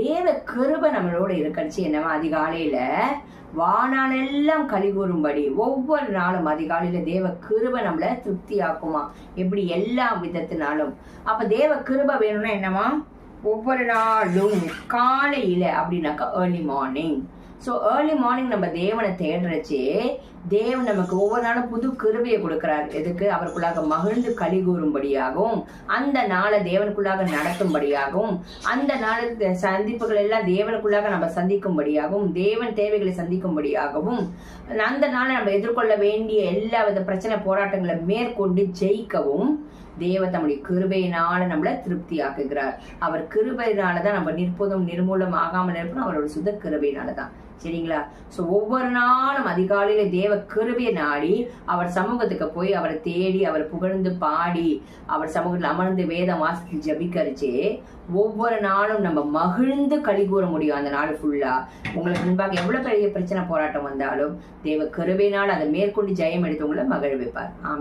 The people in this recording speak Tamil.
தேவ கிருபை நம்மளோட இருக்கடிச்சு என்னவா அதிகாலையில வானாலெல்லாம் எல்லாம் கூறும்படி ஒவ்வொரு நாளும் அதிகாலையில தேவ கிருபை நம்மள திருப்தி ஆக்குமா எப்படி எல்லா விதத்தினாலும். அப்ப தேவ கிருபை வேணும்னா என்னவா ஒவ்வொரு நாளும் காலையில அப்படின்னாக்கா early morning so early morning நம்ம தேவனை தேடுறச்சே தேவன் நமக்கு ஒவ்வொரு நாளும் புது கிருபையை கொடுக்கிறார். எதுக்கு? அவருக்குள்ளாக மகிழ்ந்து களி கூறும்படியாகவும் அந்த நாளை தேவனுக்குள்ளாக நடத்தும்படியாகவும் அந்த நாள் சந்திப்புகள் எல்லாம் தேவனுக்குள்ளாக நம்ம சந்திக்கும்படியாகவும் தேவன் தேவைகளை சந்திக்கும்படியாகவும் அந்த நாளை நம்ம எதிர்கொள்ள வேண்டிய எல்லா வித பிரச்சனை போராட்டங்களை மேற்கொண்டு ஜெயிக்கவும் தேவ தம்முடைய கிருபையினால நம்மள திருப்தி ஆக்குகிறார் அவர் கிருபையினால தான் நம்ம நிற்பதும் நிர்மூலம் ஆகாமல் இருப்போம் அவரோட சுத கிருபையினால தான் சரிங்களா? சோ ஒவ்வொரு நாளும் அதிகாலையில தேவ கிருபையை நாடி அவர் சமூகத்துக்கு போய் அவரை தேடி அவர் புகழ்ந்து பாடி அவர் சமூகத்தில் அமர்ந்து வேதம் வாசித்து ஜபிக்கரிச்சே ஒவ்வொரு நாளும் நம்ம மகிழ்ந்து களி கூற முடியும் அந்த நாள் ஃபுல்லா உங்களுக்கு முன்பாக எவ்வளவு பெரிய பிரச்சனை போராட்டம் வந்தாலும் தேவ கிருபையினால் அதை மேற்கொண்டு ஜெயம் எடுத்து உங்களை மகிழ்விப்பார் ஆமே